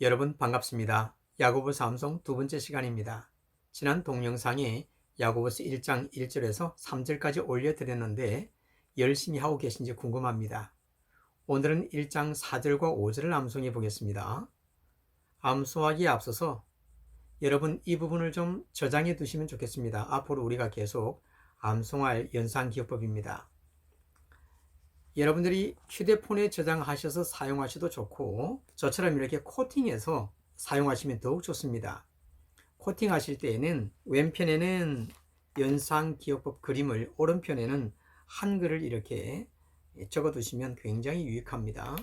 여러분 반갑습니다. 야고보서 암송 두 번째 시간입니다. 지난 동영상에 야고보서 1장 1절에서 3절까지 올려드렸는데 열심히 하고 계신지 궁금합니다. 오늘은 1장 4절과 5절을 암송해 보겠습니다. 암송하기에 앞서서 여러분 이 부분을 좀 저장해 두시면 좋겠습니다. 앞으로 우리가 계속 암송할 연상 기업법입니다. 여러분들이 휴대폰에 저장하셔서 사용하셔도 좋고 저처럼 이렇게 코팅해서 사용하시면 더욱 좋습니다. 코팅하실 때에는 왼편에는 연상 기억법 그림을 오른편에는 한글을 이렇게 적어 두시면 굉장히 유익합니다.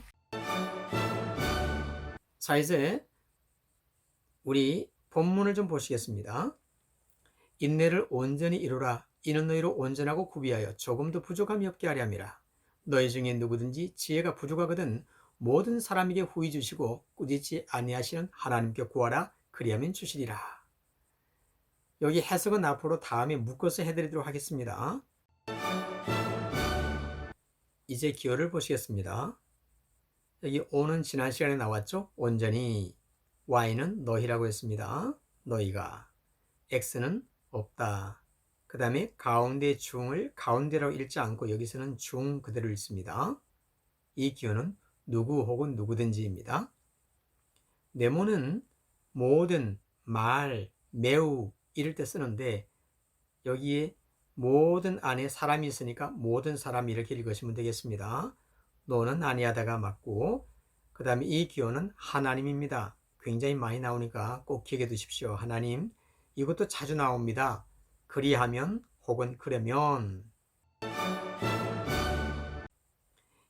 자 이제 우리 본문을 좀 보시겠습니다. 인내를 온전히 이루라 이는 너희로 온전하고 구비하여 조금도 부족함이 없게 하려 함이라. 너희 중에 누구든지 지혜가 부족하거든 모든 사람에게 후히 주시고 꾸짖지 아니하시는 하나님께 구하라 그리하면 주시리라. 여기 해석은 앞으로 다음에 묶어서 해드리도록 하겠습니다. 이제 기호를 보시겠습니다. 여기 오는 지난 시간에 나왔죠? 온전히 Y는 너희라고 했습니다. 너희가 X는 없다. 그 다음에 가운데 중을 가운데라고 읽지 않고 여기서는 중 그대로 읽습니다. 이 기호는 누구 혹은 누구든지입니다. 네모는 모든, 말, 매우 이럴 때 쓰는데 여기에 모든 안에 사람이 있으니까 모든 사람 이렇게 읽으시면 되겠습니다. 너는 아니하다가 맞고 그 다음에 이 기호는 하나님입니다. 굉장히 많이 나오니까 꼭 기억해 두십시오. 하나님 이것도 자주 나옵니다. 그리하면 혹은 그러면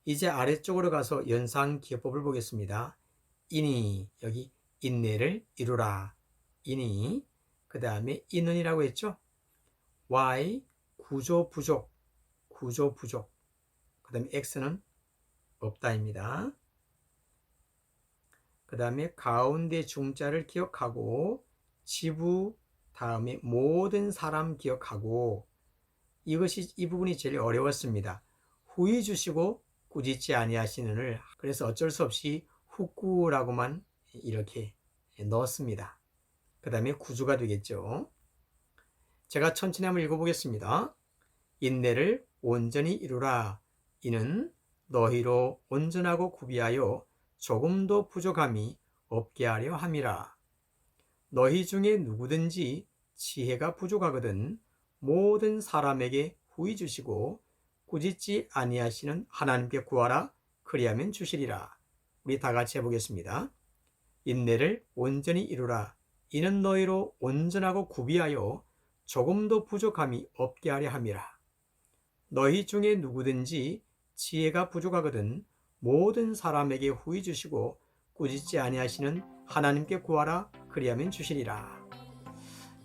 이제 아래쪽으로 가서 연상 기호법을 보겠습니다. 이니 여기 인내를 이루라. 이니 그 다음에 이는이라고 했죠. Y 구조 부족 구조 부족 그 다음에 X는 없다입니다. 그 다음에 가운데 중자를 기억하고 지부 다음에 모든 사람 기억하고 이것이 이 부분이 제일 어려웠습니다. 후히 주시고 꾸짖지 아니하시는을 그래서 어쩔 수 없이 후꾸라고만 이렇게 넣었습니다. 그 다음에 구주가 되겠죠. 제가 천천히 한번 읽어보겠습니다. 인내를 온전히 이루라. 이는 너희로 온전하고 구비하여 조금도 부족함이 없게 하려 함이라. 너희 중에 누구든지 지혜가 부족하거든 모든 사람에게 후히 주시고 꾸짖지 아니하시는 하나님께 구하라 그리하면 주시리라. 우리 다 같이 해보겠습니다. 인내를 온전히 이루라. 이는 너희로 온전하고 구비하여 조금도 부족함이 없게 하려 함이라. 너희 중에 누구든지 지혜가 부족하거든 모든 사람에게 후히 주시고 꾸짖지 아니하시는 하나님께 구하라 그리하면 주시리라.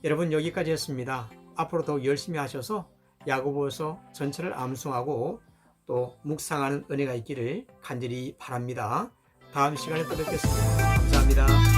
여러분 여기까지였습니다. 앞으로 더 열심히 하셔서 야고보서 전체를 암송하고 또 묵상하는 은혜가 있기를 간절히 바랍니다. 다음 시간에 또 뵙겠습니다. 감사합니다.